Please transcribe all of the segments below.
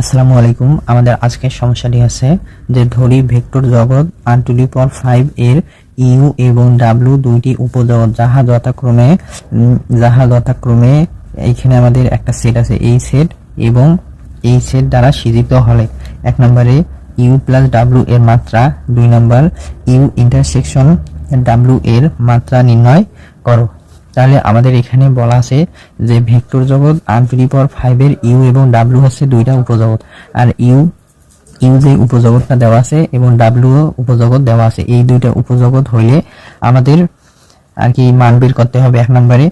আসসালামু আলাইকুম। আমাদের আজকের সমস্যাটি আছে যে ধরি ভেক্টর জগৎ R to the power five এর ইউ এবং ডাব্লিউ দুইটি উপজগৎ যাহা যথাক্রমে যাহা যথাক্রমে এইখানে আমাদের একটা সেট আছে, এই সেট এবং এই সেট দ্বারা সিজিত হলে। এক নম্বরে ইউ প্লাস ডাব্লিউ এর মাত্রা, দুই নম্বর ইউ ইন্টারসেকশন ডাব্লিউ এর মাত্রা নির্ণয় করো। তাহলে আমাদের এখানে বলা আছে যে ভেক্টর জগৎ আর টু দি পাওয়ার ফাইভের, ইউ এবং ডাব্লিউ হচ্ছে দুইটা উপজগৎ। আর ইউ ইউ যে উপজগৎটা দেওয়া আছে এবং ডাব্লিউ উপজগৎ দেওয়া আছে। এই দুইটা উপজগৎ হইলে আমাদের আর কি মান বের করতে হবে এক নম্বরে।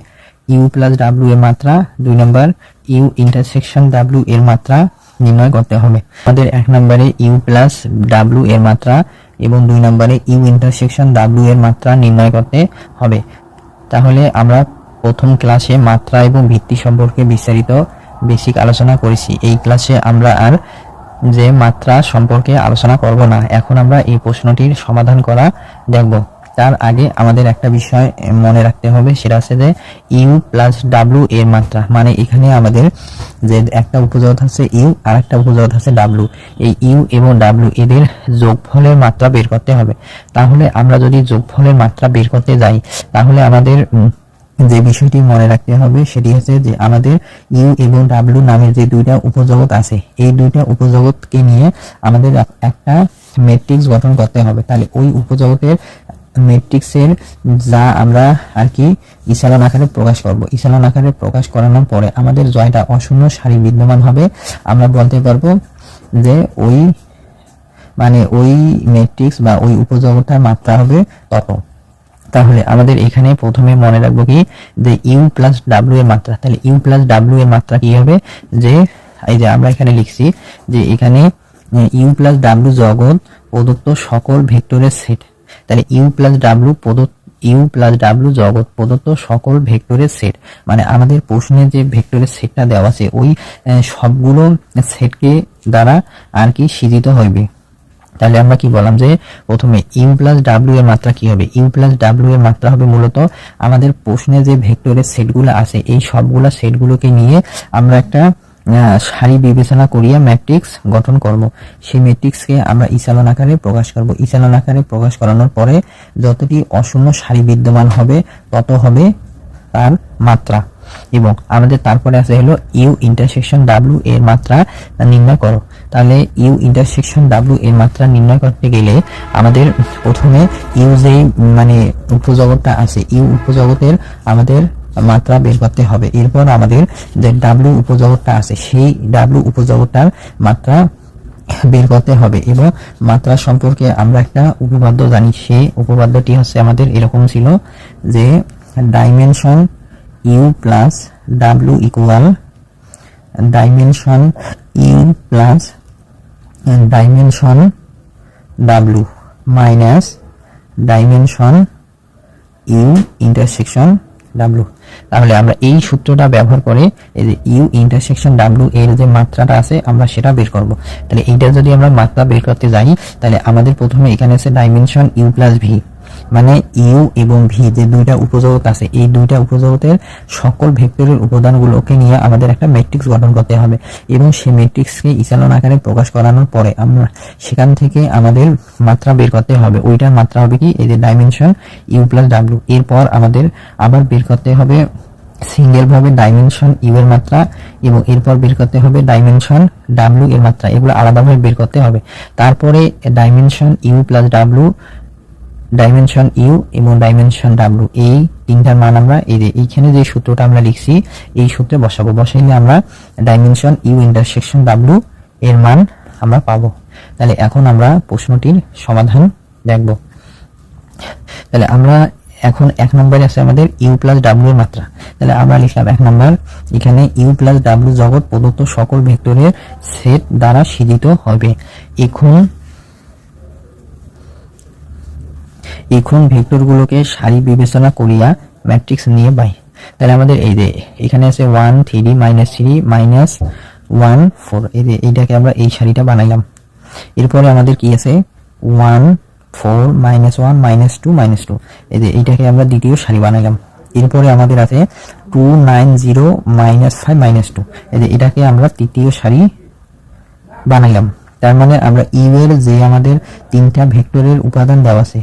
ইউ প্লাস ডাব্লিউ এর মাত্রা, দুই নম্বর ইউ ইন্টারসেকশন ডাব্লিউ এর মাত্রা নির্ণয় করতে হবে। আমাদের এক নম্বরে ইউ প্লাস ডাব্লিউ এর মাত্রা এবং দুই নম্বরে ইউ ইন্টারসেকশন ডাব্লিউ এর মাত্রা নির্ণয় করতে হবে। তাহলে আমরা প্রথম ক্লাসে মাত্রা এবং ভিত্তি সম্পর্কে বিস্তারিত বেসিক আলোচনা করেছি। এই ক্লাসে আমরা আর যে মাত্রা সম্পর্কে আলোচনা করব না, এখন আমরা এই প্রশ্নটির সমাধান করা দেখব। তার আগে আমাদের একটা বিষয় মনে রাখতে হবে, সেটা আছে যে ইউ প্লাস ডাব্লিউ এর মাত্রা মানে এখানে আমাদের যে একটা উপজগৎ আছে ইউ, আর একটা উপজগৎ আছে ডাব্লিউ। এই ইউ এবং ডাব্লিউ এদের যোগফলের মাত্রা বের করতে হবে। তাহলে আমরা যদি যোগফলের মাত্রা বের করতে যাই, তাহলে আমাদের যে বিষয়টি মনে রাখতে হবে, সেটি হচ্ছে যে আমাদের ইউ এবং ডাব্লিউ নামের যে দুইটা উপজগৎ আছে, এই দুইটা উপজগৎকে নিয়ে আমাদের একটা ম্যাট্রিক্স গঠন করতে হবে। তাহলে ওই উপজগতের ম্যাট্রিক্সের যা আমরা আর কি ইসালন আকারে প্রকাশ করব। ইসালন আকারে প্রকাশ করানোর পরে আমাদের জয়টা অশূন্য সারি বিদ্যমান হবে। আমরা বলতে পারব যে ওই মানে ওই ম্যাট্রিক্স বা ওই উপজগৎটার মাত্রা হবে তত। তাহলে আমাদের এখানে প্রথমে মনে রাখব কি যে ইউ প্লাস ডাব্লিউ এর মাত্রা। তাহলে ইউ প্লাস ডাব্লিউ এর মাত্রা কি হবে? যে এই যে আমরা এখানে লিখছি যে এখানে ইউ প্লাস ডাব্লিউ জগৎ প্রদত্ত সকল ভেক্টরের সেট তাহলে ইউ প্লাস ডাব্লিউ প্রদত্ত ইউ প্লাস ডাব্লিউ জগৎ প্রদত্ত সকল ভেক্টরের সেট মানে আমাদের প্রশ্নে যে ভেক্টরের সেটটা দেওয়া আছে, ওই সবগুলো সেটকে দ্বারা আর কি সিজিত হইবে। তাহলে আমরা কি বললাম যে, প্রথমে ইউ প্লাস ডাব্লিউ এর মাত্রা কি হবে? ইউ প্লাস ডাব্লিউ এর মাত্রা হবে মূলত আমাদের প্রশ্নে যে ভেক্টরের সেটগুলো আছে, এই সবগুলো সেটগুলোকে নিয়ে আমরা একটা সারি বিবেচনা করিয়া ম্যাট্রিক্স গঠন করব। সেই ম্যাট্রিক্সকে আমরা ইসালন আকারে প্রকাশ করব। ইসালন আকারে প্রকাশ করানোর পরে যতটি অশূন্য সারি বিদ্যমান হবে, তত হবে তার মাত্রা। এবং আমাদের তারপরে আছে হলো ইউ ইন্টারসেকশন ডাব্লিউ এর মাত্রা নির্ণয় করো। তাহলে ইউ ইন্টারসেকশন ডাব্লিউ এর মাত্রা নির্ণয় করতে গেলে আমাদের প্রথমে ইউ যে মানে উপজগৎটা আছে ইউ উপজগতের আমাদের মাত্রা বের করতে হবে। এরপর আমাদের যে ডাব্লিউ উপজগৎটা আছে, সেই ডাব্লিউ উপজগৎটার মাত্রা বের করতে হবে এবং মাত্রা সম্পর্কে আমরা একটা উপপাদ্য জানি। সেই উপপাদ্যটি হচ্ছে আমাদের এরকম ছিল যে dimension U plus W equal dimension U plus dimension W minus dimension U intersection W তাহলে আমরা এই সূত্রটা ব্যবহার করে এই যে ইউ ইন্টারসেকশন ডাব্লু এর যে মাত্রাটা আছে, আমরা সেটা বের করব। তাহলে এইটা যদি আমরা মাত্রা বের করতে যাই, তাহলে আমাদের প্রথমে এখানে আছে ডাইমেনশন ইউ প্লাস ভি মানে ইউ এবং ভি যে দুইটা উপজগৎ আছে, এই দুইটা উপজগতের সকল ভেক্টরের উপাদানগুলোকে নিয়ে আমাদের একটা ম্যাট্রিক্স গঠন করতে হবে এবং সেই ম্যাট্রিক্সকে ইসালন আকারে প্রকাশ করানোর পরে আমরা সেখান থেকে আমাদের মাত্রা বের করতে হবে। ওইটার মাত্রা হবে কি? এই যে ডাইমেনশন ইউ প্লাস ডাব্লিউ এরপর আমাদের আবার বের করতে হবে সিঙ্গেল ভাবে ডাইমেনশন ইউ এর মাত্রা এবং এরপর বের করতে হবে ডাইমেনশন ডাব্লিউ এর মাত্রা। এগুলো আলাদাভাবে বের করতে হবে। তারপরে dimension U plus W dimension U এবং ডাইমেনশন ডাব্লিউ এই তিনটার মান আমরা এই এইখানে যে সূত্রটা আমরা লিখছি, এই সূত্রে বসাবো। বসাইলে আমরা ডাইমেনশন ইউ ইন্টারসেকশন ডাব্লিউ এর মান আমরা পাবো। তাহলে এখন আমরা প্রশ্নটির সমাধান দেখব। তাহলে আমরা এখন এক নম্বরে আছে আমাদের ইউ প্লাস ডাব্লিউ এর মাত্রা। তাহলে আমরা লিখলাম এক নম্বর, এখানে ইউ প্লাস ডাব্লিউ জগৎ প্রদত্ত সকল ভেক্টরের সেট দ্বারা সিজিত হবে। এখন এখন ভেক্টরগুলোকে সারি বিবেচনা করিয়া ম্যাট্রিক্স নিয়ে বাই তাহলে আমাদের এই যে, এখানে আছে one three minus three minus one four এই যে, এইটাকে আমরা এই সারিটা বানাইলাম। এরপরে আমাদের কি আছে? One four minus one minus two minus two এই যে, এইটাকে আমরা দ্বিতীয় সারি বানাইলাম। এরপরে আমাদের আছে two nine zero minus five minus two এই যে, এটাকে আমরা তৃতীয় সারি বানাইলাম। তার মানে আমরা ইউ এর যে আমাদের তিনটা ভেক্টরের উপাদান দেওয়া আছে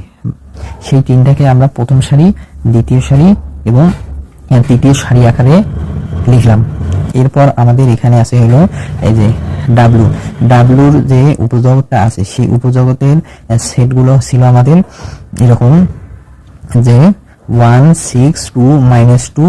সেই তিনটাকে আমরা প্রথম সারি, দ্বিতীয় সারি এবং তৃতীয় সারি আকারে লিখলাম। এরপর আমাদের এখানে আছে হলো এই যে ডাব্লু ডাব্লুর যে উপজগতটা আছে, সেই উপজগতের সেটগুলো ছিল আমাদের এরকম যে one six two minus two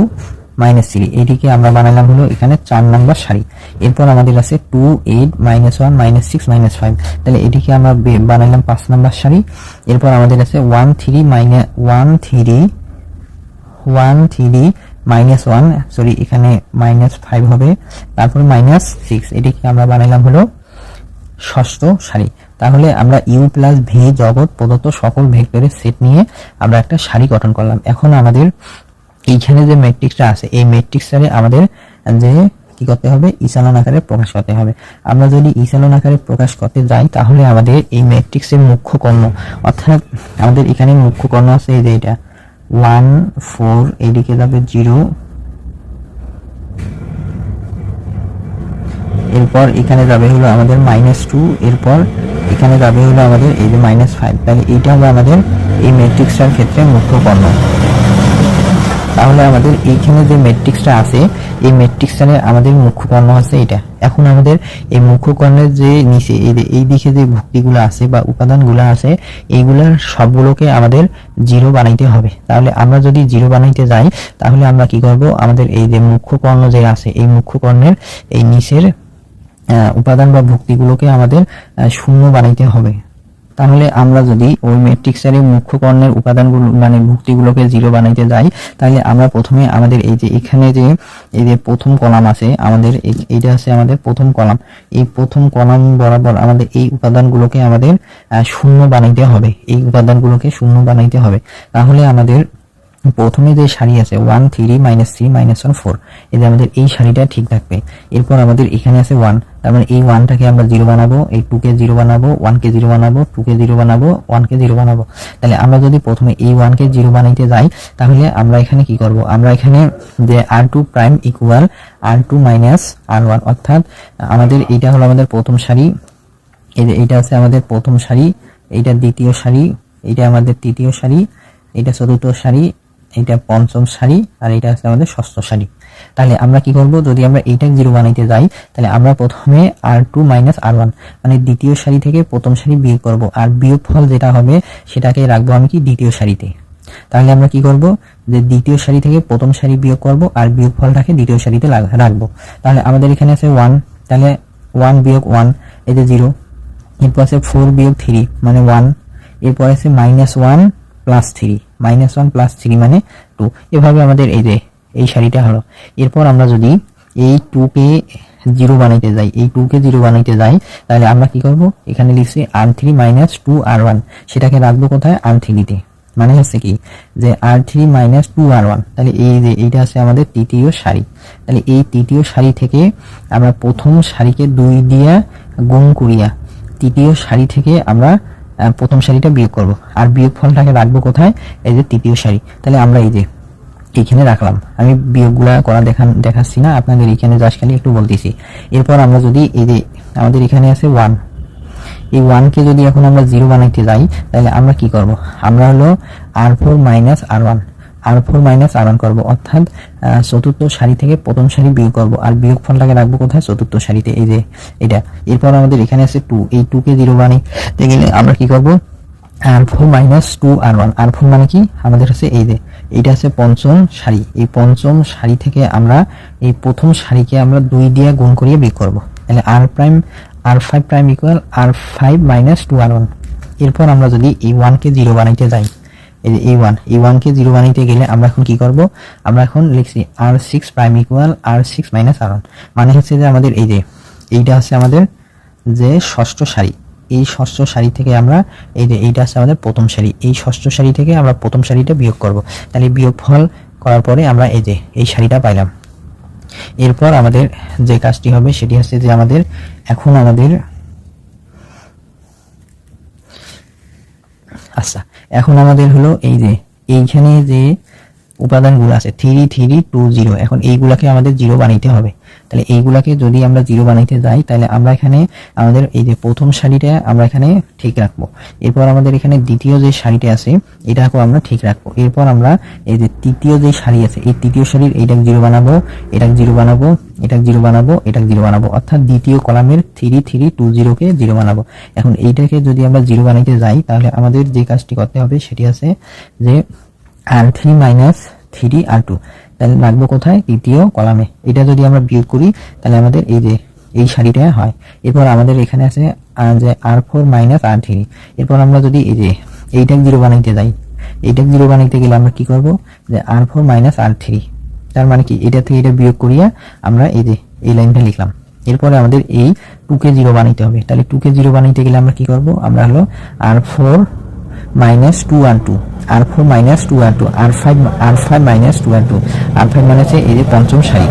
minus three এটিকে আমরা বানালাম হলো এখানে চার নাম্বার সারি। এরপর আমাদের আছে two eight minus one minus six minus five তাহলে এটিকে আমরা বে- বানাইলাম পাঁচ নাম্বার সারি। এরপর আমাদের আছে one three minus one three one three minus one sorry এখানে মাইনাস ফাইভ হবে। তারপর মাইনাস সিক্স এটিকে আমরা বানাইলাম হলো ষষ্ঠ সারি। তাহলে আমরা ইউ প্লাস ভি জগৎ প্রদত্ত সকল ভেক্টরের সেট নিয়ে আমরা একটা সারি গঠন করলাম। এখন আমাদের এইখানে যে ম্যাট্রিক্সটা আছে, এই ম্যাট্রিক্সটারে আমাদের, যে কি করতে হবে? ইসালন আকারে প্রকাশ করতে হবে। আমরা যদি ইসালন আকারে প্রকাশ করতে যাই, তাহলে আমাদের এই ম্যাট্রিক্সের মুখ্য কর্ণ, অর্থাৎ আমাদের এখানে মুখ্য কর্ণ আছে এই যে এটা। ওয়ান, ফোর এদিকে যাবে জিরো। এরপর এখানে যাবে হলো আমাদের মাইনাস টু এরপর এখানে যাবে হলো আমাদের এই যে মাইনাস ফাইভ তাহলে এইটা হবে আমাদের এই ম্যাট্রিক্সটার ক্ষেত্রে মুখ্য কর্ণ। তাহলে আমাদের এইখানে যে ম্যাট্রিক্সটা আছে, এই ম্যাট্রিক্সটারে আমাদের মুখ্য কর্ণ আছে এটা। এখন আমাদের এই মুখ্য কর্ণের যে নিচে, এই দিকে যে ভুক্তিগুলো আছে বা উপাদানগুলো আছে, এইগুলার সবগুলোকে আমাদের জিরো বানাইতে হবে। তাহলে আমরা যদি জিরো বানাইতে যাই, তাহলে আমরা কি করব? আমাদের এই যে মুখ্য কর্ণ যে আছে, এই মুখ্য কর্ণের এই নিচের উপাদান বা ভুক্তিগুলোকে আমাদের শূন্য বানাইতে হবে। তাহলে আমরা যদি ওই ম্যাট্রিক্সের মুখ্য কর্ণের উপাদানগুলো মানে ভুক্তিগুলোকে জিরো বানাইতে যাই, তাহলে আমরা প্রথমে আমাদের এই যে এখানে যে, এই যে প্রথম কলাম আছে, আমাদের এই- এইটা আছে আমাদের প্রথম কলাম। এই প্রথম কলাম বরাবর আমাদের এই উপাদানগুলোকে আমাদের শূন্য বানাইতে হবে। এই উপাদানগুলোকে শূন্য বানাইতে হবে। তাহলে আমাদের প্রথমে যে সারি আছে one three minus three minus one four যে আমাদের এই সারিটা ঠিক থাকবে। এরপর আমাদের এখানে আছে ওয়ান তার মানে এই ওয়ানটাকে আমরা জিরো বানাবো, এই টু কে জিরো বানাবো ওয়ান কে জিরো বানাবো টু কে জিরো বানাবো ওয়ান কে জিরো বানাবো। তাহলে আমরা যদি প্রথমে এই ওয়ান কে জিরো বানাইতে যাই, তাহলে আমরা এখানে কি করব? আমরা এখানে যে R two prime equal R two minus R one অর্থাৎ আমাদের এইটা হলো আমাদের প্রথম সারি এইটা আছে আমাদের প্রথম সারি এইটা দ্বিতীয় সারি এইটা আমাদের তৃতীয় সারি এইটা চতুর্থ সারি এইটা পঞ্চম সারি আর এটা আছে আমাদের ষষ্ঠ সারি তাহলে আমরা কি করব? যদি আমরা এইটা জিরো বানাইতে যাই, তাহলে আমরা প্রথমে R two minus R one মানে দ্বিতীয় সারি থেকে প্রথম সারি বিয়োগ করব। আর বিয়োগ ফল যেটা হবে, সেটাকে রাখব আমি কি দ্বিতীয় সারিতে তাহলে আমরা কি করব? যে দ্বিতীয় সারি থেকে প্রথম সারি বিয়োগ করব আর বিয়োগ ফলটাকে দ্বিতীয় সারিতে রাখব। তাহলে আমাদের এখানে আছে ওয়ান তাহলে ওয়ান বিয়োগ ওয়ান যে জিরো এরপর আছে ফোর বিয়োগ থ্রি মানে ওয়ান এরপর আছে minus one plus three minus one plus three মানে টু এভাবে আমাদের এই যে, এই সারিটা হলো। এরপর আমরা যদি এই টু কে জিরো বানাইতে যাই, এই টু কে জিরো বানাইতে যাই, তাহলে আমরা কি করব? এখানে লিখছি R three minus two R one সেটাকে রাখব কোথায়? আর থ্রিতে মানে হচ্ছে কি, যে R three minus two R one তাহলে এই যে, এইটা আছে আমাদের তৃতীয় সারি। তাহলে এই তৃতীয় সারি থেকে আমরা প্রথম সারিকে দুই দিয়া গুণ করিয়া, তৃতীয় সারি থেকে আমরা প্রথম সারিটা বিয়োগ করব। আর বিয়োগ ফলটাকে রাখব কোথায়? এই যে তৃতীয় সারি তাহলে আমরা এই যে এখানে রাখলাম। আমি বিয়োগগুলা করা দেখান দেখাচ্ছি না, আপনাদের এখানে জাস্ট খালি একটু বলতেছি। এরপর আমরা যদি এই যে আমাদের এখানে আছে ওয়ান এই ওয়ানকে যদি এখন আমরা জিরো বানাইতে যাই, তাহলে আমরা কি করব? আমরা হলো R four minus R one R four minus R one করব। অর্থাৎ চতুর্থ সারি থেকে প্রথম সারি বিয়োগ করব। আর বিয়োগ ফলটাকে রাখব কোথায়? চতুর্থ সারিতে। এই যে, এটা। এরপর আমাদের এখানে আছে টু এই টু কে জিরো বানাইতে গেলে আমরা কি করব? R four minus two R one R four মানে কি? আমাদের হচ্ছে এই যে, এইটা আছে পঞ্চম সারি। এই পঞ্চম সারি থেকে আমরা এই প্রথম সারিকে আমরা দুই দিয়ে গুণ করিয়ে বিয়োগ করব। তাহলে R prime R five prime equal R five minus two R one এরপর আমরা যদি এই ওয়ানকে জিরো বানাইতে যাই এই যে এই ওয়ান এই ওয়ানকে জিরো বানাইতে গেলে আমরা এখন কি করব? আমরা এখন লিখছি R six prime equal R six minus R one মানে হচ্ছে যে আমাদের এই যে, এইটা হচ্ছে আমাদের যে ষষ্ঠ সারি। এই ষষ্ঠ সারি থেকে আমরা এই যে এইটা আছে আমাদের প্রথম সারি। এই ষষ্ঠ সারি থেকে আমরা প্রথম সারিটা বিয়োগ করব। তাহলে বিয়োগ ফল করার পরে আমরা এই যে, এই সারিটা পাইলাম। এরপর আমাদের যে কাজটি হবে সেটি হচ্ছে যে আমাদের এখন আমাদের আচ্ছা এখন আমাদের হলো এই যে, এইখানে যে উপাদানগুলো আছে থ্রি থ্রি টু জিরো এখন এইগুলাকে আমাদের জিরো বানাইতে হবে। তাহলে এইগুলাকে যদি আমরা জিরো বানাইতে যাই, তাহলে আমরা এখানে আমাদের এই যে প্রথম সারিটা আমরা এখানে ঠিক রাখব। এরপর আমাদের এখানে দ্বিতীয় যে সারিটা আছে, এটাকেও আমরা ঠিক রাখব। এরপর আমরা এই যে তৃতীয় যে সারি আছে, এই তৃতীয় সারির এইটাকে জিরো বানাবো, এটাকে জিরো বানাবো, এটাকে জিরো বানাবো, এটাকে জিরো বানাবো। অর্থাৎ দ্বিতীয় কলামের থ্রি থ্রি টু জিরোকে জিরো বানাবো। এখন এইটাকে যদি আমরা জিরো বানাইতে যাই, তাহলে আমাদের যে কাজটি করতে হবে, সেটি আছে যে R three minus three R two. তাহলে রাখব কোথায়? তৃতীয় কলামে। এটা যদি আমরা বিয়োগ করি, তাহলে আমাদের এই যে, এই সারিটা হয়। এরপর আমাদের এখানে আছে যে R four minus R three. এরপর আমরা যদি এই যে এইটাকে জিরো বানাইতে যাই এইটাকে জিরো বানাইতে গেলে আমরা কি করব? যে R four minus R three. তার মানে কি? এটা থেকে এটা বিয়োগ করিয়া আমরা এই যে, এই লাইনটা লিখলাম। এরপরে আমাদের এই টুকে জিরো বানাইতে হবে। তাহলে টুকে জিরো বানাইতে গেলে আমরা কি করব? আমরা হলো R four minus two R two R four minus two R two R five R five minus two R two R five মানে হচ্ছে এই যে পঞ্চম সারি।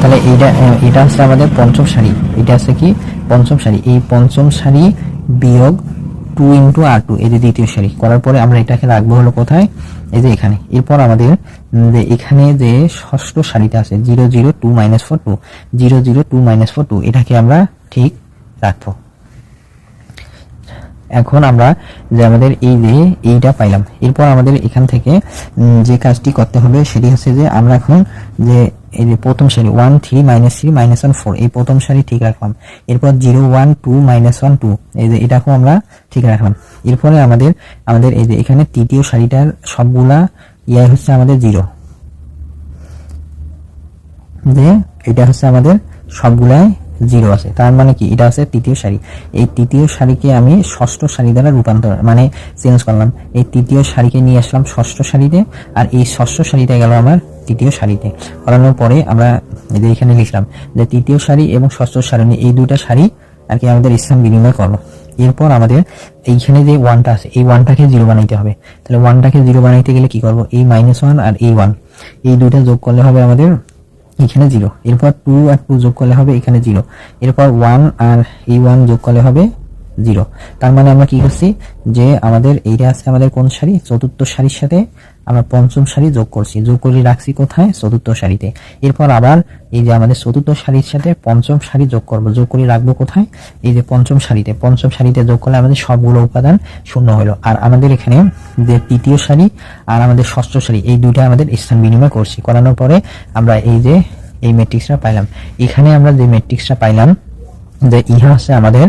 তাহলে আহ, এটা হচ্ছে আমাদের পঞ্চম সারি। এটা আছে কি? পঞ্চম সারি। এই পঞ্চম সারি বিয়োগ টু ইন্টু আর টু এই যে দ্বিতীয় সারি। করার পরে আমরা এটাকে রাখব হলো কোথায়? এই যে এখানে। এরপর আমাদের যে এখানে যে ষষ্ঠ সারিটা আছে zero zero two minus four two zero zero two minus four two এটাকে আমরা ঠিক রাখব। এখন আমরা যে আমাদের এই যে এইটা পাইলাম, এরপর আমাদের এখান থেকে যে কাজটি করতে হবে সেটি হচ্ছে যে আমরা এখন যে এই যে প্রথম সারি one three minus three minus one four এই প্রথম সারি ঠিক রাখলাম। এরপর zero one two minus one two এই যে এটাকেও আমরা ঠিক রাখলাম। এরপরে আমাদের আমাদের এই যে এখানে তৃতীয় সারিটার সবগুলা ইয়ে হচ্ছে আমাদের জিরো যে এটা হচ্ছে আমাদের সবগুলাই জিরো আছে। তার মানে কি? এটা আছে তৃতীয় সারি। এই তৃতীয় সারিকে আমি ষষ্ঠ সারি দ্বারা রূপান্তর মানে চেঞ্জ করলাম। এই তৃতীয় সারিকে নিয়ে আসলাম ষষ্ঠ সারিতে, আর এই ষষ্ঠ সারিতে গেল আমার তৃতীয় সারিতে। করানোর পরে আমরা এখানে লিখলাম যে তৃতীয় সারি এবং ষষ্ঠ সারণী এই দুইটা সারি আর কি আমাদের স্থান বিনিময় করল। এরপর আমাদের এইখানে যে ওয়ানটা আছে, এই ওয়ানটাকে জিরো বানাইতে হবে। তাহলে ওয়ানটাকে জিরো বানাইতে গেলে কি করব? এই মাইনাস ওয়ান আর এই ওয়ান এই দুইটা যোগ করলে হবে আমাদের এখানে জিরো এরপর টু আর টু যোগ করলে হবে এখানে জিরো এরপর ওয়ান আর এই ওয়ান যোগ করলে হবে জিরো তার মানে আমরা কি করছি? যে আমাদের এইটা আছে আমাদের কোন সারি? চতুর্থ সারির সাথে আমরা পঞ্চম সারি যোগ করছি। যোগ করে রাখছি কোথায়? চতুর্থ সারিতে। এরপর আবার এই যে আমাদের চতুর্থ সারির সাথে পঞ্চম সারি যোগ করব। যোগ করে রাখব কোথায়? এই যে পঞ্চম সারিতে। পঞ্চম সারিতে যোগ করলে আমাদের সবগুলো উপাদান শূন্য হলো। আর আমাদের এখানে যে তৃতীয় সারি আর আমাদের ষষ্ঠ সারি, এই দুইটা আমাদের স্থান বিনিময় করছি। করানোর পরে আমরা এই যে এই ম্যাট্রিক্সটা পাইলাম। এখানে আমরা যে ম্যাট্রিক্সটা পাইলাম, যে ইহা হচ্ছে আমাদের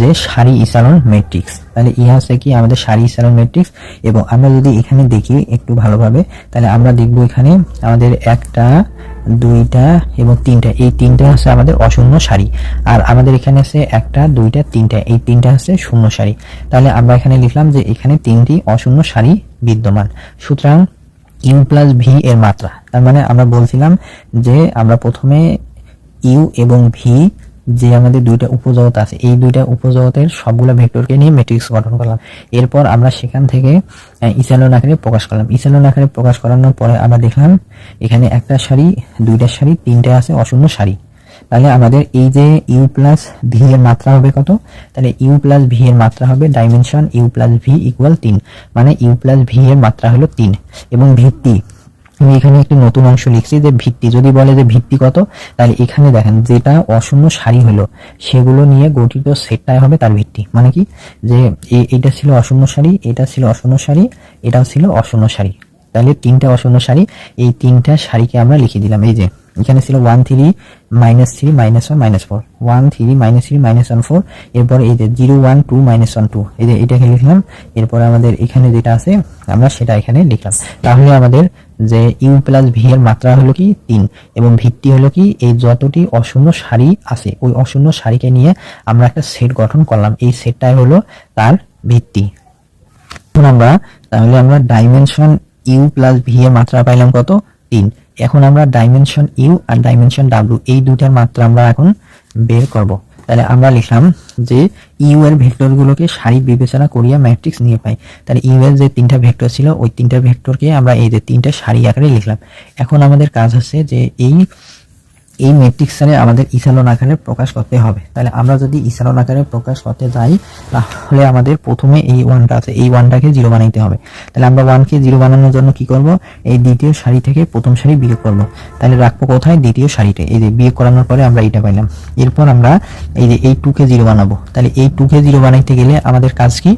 যে সারি ইসারন ম্যাট্রিক্স তাহলে ইহা হচ্ছে কি আমাদের সারি ইসারন ম্যাট্রিক্স এবং আমরা যদি এখানে দেখি একটু ভালোভাবে, তাহলে আমরা দেখব এখানে আমাদের একটা, দুইটা এবং তিনটা। এই তিনটা হচ্ছে আমাদের অশূন্য সারি। আর আমাদের এখানে আছে একটা, দুইটা, তিনটা। এই তিনটা হচ্ছে শূন্য সারি। তাহলে আমরা এখানে লিখলাম যে এখানে তিনটি অশূন্য সারি বিদ্যমান। সুতরাং ইউ প্লাস ভি এর মাত্রা। তার মানে আমরা বলছিলাম যে আমরা প্রথমে ইউ এবং ভি যে আমাদের দুইটা উপজগৎ আছে, এই দুইটা উপজগতের সবগুলো ভেক্টরকে নিয়ে ম্যাট্রিক্স গঠন করলাম। এরপর আমরা সেখান থেকে ইসালন আকারে প্রকাশ করলাম। ইসালন আকারে প্রকাশ করানোর পরে আমরা দেখলাম, এখানে একটা সারি, দুইটা সারি, তিনটা আছে অশূন্য সারি। তাহলে আমাদের এই যে ইউ প্লাস ভি এর মাত্রা হবে কত? তাহলে ইউ প্লাস ভি এর মাত্রা হবে dimension U plus V equal তিন। মানে ইউ প্লাস ভি এর মাত্রা হলো তিন এবং ভিত্তি। আমি এখানে একটি নতুন অংশ লিখছি যে ভিত্তি। যদি বলে যে ভিত্তি কত, তাহলে এখানে দেখেন যেটা অশূন্য সারি হলো, সেগুলো নিয়ে গঠিত সেটটাই হবে তার ভিত্তি। মানে কি? যে এটা ছিল অশূন্য সারি, এটা ছিল অশূন্য সারি, এটাও ছিল অশূন্য সারি। তাহলে তিনটা অশূন্য সারি, এই তিনটা সারিকে আমরা লিখে দিলাম। এই যে, এখানে ছিল one three minus three minus one minus four one three minus three minus one four এরপর এই যে zero one two minus one two এই যে এটাকে লিখলাম। এরপর আমাদের এখানে যেটা আছে, আমরা সেটা এখানে লিখলাম। তাহলে আমাদের যে ইউ প্লাস ভি এর মাত্রা হলো কি তিন এবং ভিত্তি হলো কি এই যতটি অশূন্য সারি আছে, ওই অশূন্য সারিকে নিয়ে আমরা একটা সেট গঠন করলাম। এই সেটটাই হলো তার ভিত্তি। এখন আমরা, তাহলে আমরা ডাইমেনশন ইউ প্লাস ভি এর মাত্রা পাইলাম কত? তিন। এখন আমরা ডাইমেনশন ইউ আর ডাইমেনশন ডাব্লিউ এই দুইটার মাত্রা আমরা এখন বের করব। তাহলে আমরা লিখলাম যে ইউ এর ভেক্টর গুলোকে সারি বিবেচনা করিয়া ম্যাট্রিক্স নিয়ে পাই। তাহলে ইউ এর যে তিনটা ভেক্টর ছিল, ওই তিনটা ভেক্টরকে আমরা এই যে তিনটা সারি আকারে লিখলাম। এখন আমাদের কাজ হচ্ছে যে এই এই ম্যাট্রিক্সারে আমাদের ইসালন আকারে প্রকাশ করতে হবে। তাহলে আমরা যদি ইসালন আকারে প্রকাশ করতে যাই, তাহলে আমাদের প্রথমে এই ওয়ানটা আছে। এই ওয়ানটাকে জিরো বানাইতে হবে। তাহলে আমরা ওয়ানকে জিরো বানানোর জন্য কি করব? এই দ্বিতীয় সারি থেকে প্রথম সারি বিয়োগ করব। তাহলে রাখব কোথায়? দ্বিতীয় সারিতে। এই যে বিয়োগ করানোর পরে আমরা এইটা পাইলাম। এরপর আমরা এই যে এই টুকে জিরো বানাবো। তাহলে এই টুকে জিরো বানাইতে গেলে আমাদের কাজ কি?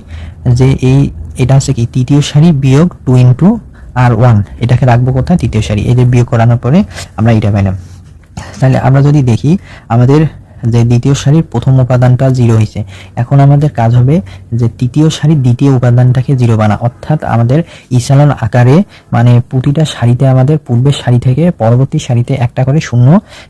যে এই, এটা হচ্ছে কি? তৃতীয় সারি বিয়োগ টু ইন্টু আর ওয়ান এটাকে রাখব কোথায়? তৃতীয় সারি। এই যে বিয়োগ করানোর পরে আমরা এটা পাইলাম। তাহলে আমরা যদি দেখি আমাদের যে দ্বিতীয় সারির প্রথম উপাদানটা জিরো হয়েছে। এখন আমাদের কাজ হবে যে তৃতীয় সারির দ্বিতীয় উপাদানটাকে জিরো বানা। অর্থাৎ আমাদের ইসালন আকারে মানে প্রতিটা সারিতে আমাদের পূর্বের সারি থেকে পরবর্তী সারিতে একটা করে শূন্য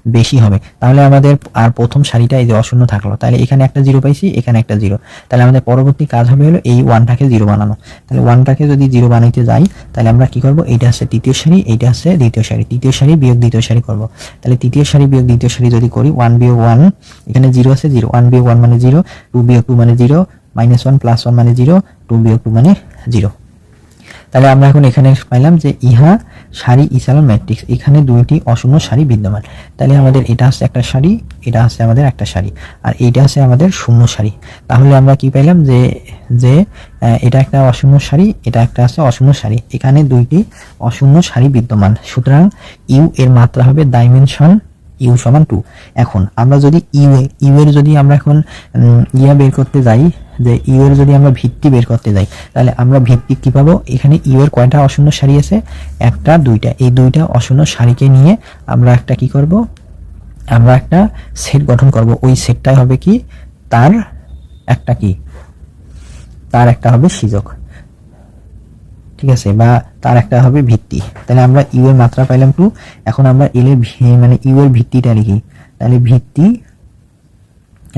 বেশি হবে। তাহলে আমাদের আর প্রথম সারিটা এই যে অশূন্য থাকল। তাহলে এখানে একটা জিরো পাইছি, এখানে একটা জিরো তাহলে আমাদের পরবর্তী কাজ হবে হলো এই ওয়ানটাকে জিরো বানানো। তাহলে ওয়ানটাকে যদি জিরো বানাইতে যাই, তাহলে আমরা কি করব? এইটা হচ্ছে তৃতীয় সারি, এইটা হচ্ছে দ্বিতীয় সারি। তৃতীয় সারি বিয়োগ দ্বিতীয় সারি করব। তাহলে তৃতীয় সারি বিয়োগ দ্বিতীয় সারি যদি করি ওয়ান বিয়োগ ওয়ান এখানে জিরো আছে জিরো। ওয়ান বিয়োগ ওয়ান মানে জিরো টু বিয়োগ টু মানে zero minus one plus one মানে জিরো টু বিয়োগ টু মানে জিরো। তাহলে আমরা এখন এখানে পাইলাম যে ইহা সারি ইসালন ম্যাট্রিক্স এখানে দুইটি অশূন্য সারি বিদ্যমান। তাহলে আমাদের এটা হচ্ছে একটা সারি, এটা হচ্ছে আমাদের একটা সারি, আর এইটা হচ্ছে আমাদের শূন্য সারি। তাহলে আমরা কি পাইলাম যে যে এটা একটা অশূন্য সারি, এটা একটা আছে অশূন্য সারি। এখানে দুইটি অশূন্য সারি বিদ্যমান। সুতরাং ইউ এর মাত্রা হবে ডাইমেনশন ইউ সমান টু। এখন আমরা যদি ইউ ইউ এর যদি আমরা এখন ইয়া বের করতে যাই, যে ইউ এর যদি আমরা ভিত্তি বের করতে যাই, তাহলে আমরা ভিত্তি কি পাবো? এখানে ইউ এর কয়টা অশূন্য সারি আছে? একটা, দুইটা। এই দুইটা অশূন্য সারিকে নিয়ে আমরা একটা কি করব? আমরা একটা সেট গঠন করব। ওই সেটটাই হবে কি? তার একটা কি? তার একটা হবে সীজক ঠিক আছে? বা তার একটা হবে ভিত্তি। তাহলে আমরা ইউ এর মাত্রা পাইলাম টু এখন আমরা এল এর মানে ইউ এর ভিত্তিটা লিখি। তাহলে ভিত্তি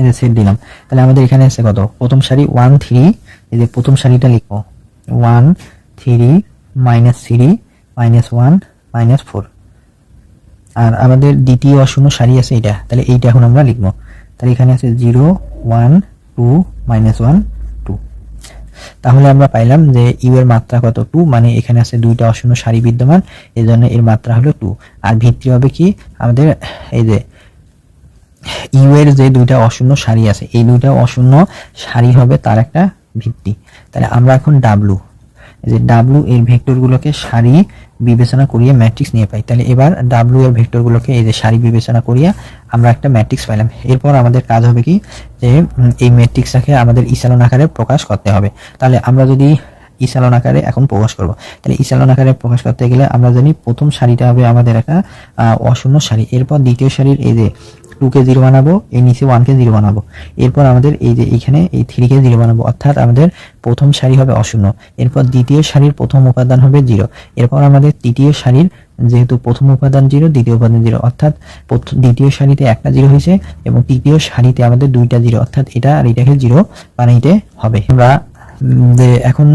যে সেট দিলাম। তাহলে আমাদের এখানে আছে কত? প্রথম সারি ওয়ান থ্রি এই যে প্রথম সারিটা লিখব। One three minus three minus one minus four আর আমাদের দ্বিতীয় অশূন্য সারি আছে এটা তাহলে এইটা এখন আমরা লিখব। তাহলে এখানে আছে zero one two minus one তাহলে আমরা পাইলাম যে ইউ এর মাত্রা কত টু মানে এখানে আছে দুইটা অশূন্য সারি বিদ্যমান এই জন্য এর মাত্রা হলো টু আর ভিত্তি হবে কি? আমাদের এই যে ইউ এর যে দুইটা অশূন্য সারি আছে, এই দুইটা অশূন্য সারি হবে তার একটা ভিত্তি। তাহলে আমরা এখন ডাব্লু যে ডাব্লু এর ভেক্টরগুলোকে সারি বিবেচনা করিয়ে ম্যাট্রিক্স নিয়ে পাই। তাহলে এবার ডাব্লু এর ভেক্টরগুলোকে এই যে সারি বিবেচনা করিয়ে আমরা একটা ম্যাট্রিক্স পাইলাম। এরপর আমাদের কাজ হবে কি? যে এই ম্যাট্রিক্সটাকে আমাদের ইসালন আকারে প্রকাশ করতে হবে। তাহলে আমরা যদি ইসালন আকারে এখন প্রকাশ করব। তাহলে ইসালন আকারে প্রকাশ করতে গেলে আমরা জানি প্রথম সারিটা হবে আমাদের একটা অশূন্য সারি। এরপর দ্বিতীয় সারির এই যে টু কে জিরো বানাবো, এই নিচে ওয়ান কে জিরো বানাবো। এরপর আমাদের এই যে এখানে এই থ্রি কে জিরো বানাবো, অর্থাৎ আমাদের প্রথম সারি হবে অশূন্য। এরপর দ্বিতীয় সারির প্রথম উপাদান হবে জিরো এরপর আমাদের তৃতীয় সারির যেহেতু প্রথম উপাদান জিরো দ্বিতীয় উপাদান জিরো অর্থাৎ দ্বিতীয় সারিতে একটা জিরো হয়েছে এবং তৃতীয় সারিতে আমাদের দুইটা জিরো অর্থাৎ এটা আর এটাকে জিরো বানাইতে হবে। আমরা যে এখন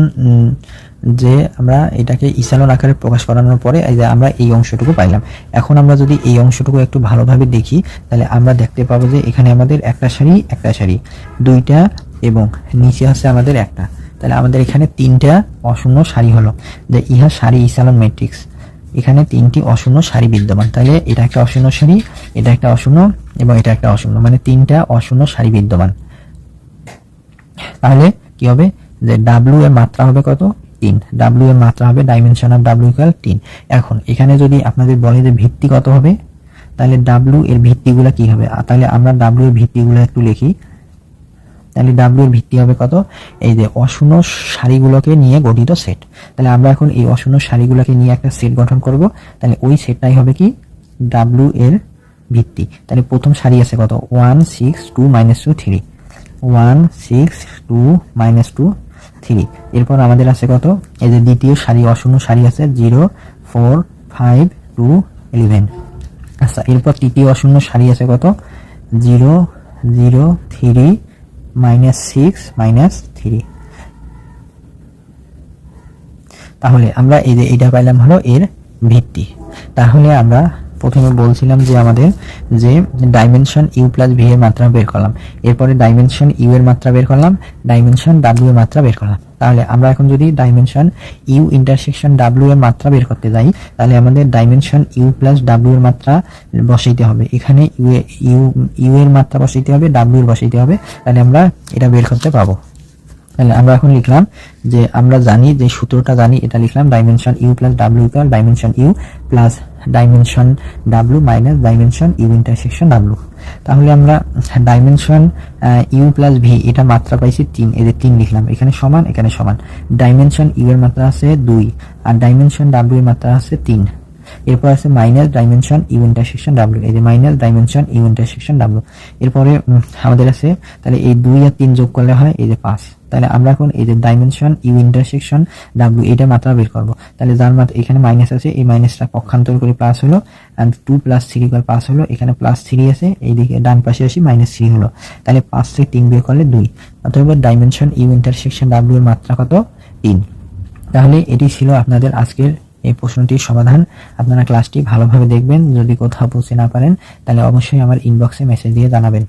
যে আমরা এটাকে ইসালন আকারে প্রকাশ করানোর পরে এই যে আমরা এই অংশটুকু পাইলাম। এখন আমরা যদি এই অংশটুকু একটু ভালোভাবে দেখি, তাহলে আমরা দেখতে পাবো যে এখানে আমাদের একটা সারি একটা সারি। দুইটা এবং নিচে আছে আমাদের একটা। তাহলে আমাদের এখানে তিনটা অশূন্য সারি হলো। যে ইহা সারি ইসালন ম্যাট্রিক্স। এখানে তিনটি অশূন্য সারি বিদ্যমান। তাহলে এটা একটা অশূন্য সারি, এটা একটা অশূন্য এবং এটা একটা অশূন্য। মানে তিনটা অশূন্য সারি বিদ্যমান। তাহলে কি হবে? যে ডাব্লিউ এর মাত্রা হবে কত? তিন। ডাব্লিউ এর মাত্রা হবে ডাইমেনশন অফ ডাব্লিউ ইকুয়াল তিন। এখন, এখানে যদি আপনাদের বলে যে ভিত্তি কত হবে, তাহলে ডাব্লিউ এর ভিত্তিগুলো কি হবে? তাহলে আমরা ডাব্লিউ এর ভিত্তিগুলো একটু লিখি। তাহলে ডাব্লিউ এর ভিত্তি হবে কত? এই যে অশূন্য সারিগুলোকে নিয়ে গঠিত সেট তাহলে আমরা এখন এই অশূন্য সারিগুলোকে নিয়ে একটা সেট গঠন করব। তাহলে ওই সেটটাই হবে কি? ডাব্লিউ এর ভিত্তি। তাহলে প্রথম সারি আছে কত? One six two minus two three one six two minus two three. এরপর আমাদের আছে কত? এই যে দ্বিতীয় সারি, অশূন্য সারি আছে, zero, four, five, two, eleven. আচ্ছা এরপর তৃতীয় অশূন্য সারি আছে কত? Zero zero, three, minus six, minus three. তাহলে আমরা এই যে এটা পাইলাম হলো এর ভিত্তি। তাহলে আমরা প্রথমে বলছিলাম যে আমাদের যে ডাইমেনশন ইউ প্লাস ভি এর মাত্রা বের করলাম। এরপরে ডাইমেনশন ইউ এর মাত্রা বের করলাম ডাইমেনশন ডাব্লিউ এর মাত্রা বের করলাম। তাহলে আমরা এখন যদি ডাইমেনশন ইউ ইন্টারসেকশন ডাব্লিউ এর মাত্রা বের করতে যাই, তাহলে আমাদের ডাইমেনশন ইউ প্লাস ডাব্লিউ এর মাত্রা বসাইতে হবে। এখানে ইউ ইউ ইউ এর মাত্রা বসাইতে হবে ডাব্লিউ এর বসাইতে হবে। তাহলে আমরা এটা বের করতে পাবো। তাহলে আমরা এখন লিখলাম যে আমরা জানি, যে সূত্রটা জানি, এটা লিখলাম dimension U plus W equal dimension U plus dimension W minus dimension U intersection W তাহলে আমরা ডাইমেনশন ইউ প্লাস ভি এটা মাত্রা পাইছি তিন এদের তিন লিখলাম। এখানে সমান এখানে সমান। ডাইমেনশন ইউ এর মাত্রা আছে দুই, আর ডাইমেনশন ডাব্লু এর মাত্রা আছে তিন। এরপর আছে minus dimension U intersection W এই যে minus dimension U intersection W এরপরে আমাদের আছে, তাহলে এই দুই আর তিন যোগ করলে হয়, এই যে পাঁচ। তাহলে আমরা এখন এই যে ডাইমেনশন ইউ ইন্টারসেকশন ডাব্লিউ এটা মাত্রা বের করব। তাহলে যার মাত্রা, এখানে মাইনাস আছে, এই মাইনাসটা পক্ষান্তর করে প্লাস হলো অ্যান্ড টু প্লাস থ্রি করে পাস হলো, এখানে প্লাস থ্রি আছে, এইদিকে ডান পাশে আসি মাইনাস থ্রি হলো। তাহলে পাঁচ থেকে তিন বের করলে দুই। অথবা ডাইমেনশন ইউ ইন্টারসেকশন ডাব্লিউ এর মাত্রা কত? তিন। তাহলে এটি ছিল আপনাদের আজকের এই প্রশ্নটির সমাধান আপনারা ক্লাসটি ভালোভাবে দেখবেন। যদি কোথাও বুঝতে না পারেন, তাহলে অবশ্যই আমার ইনবক্সে মেসেজ দিয়ে জানাবেন।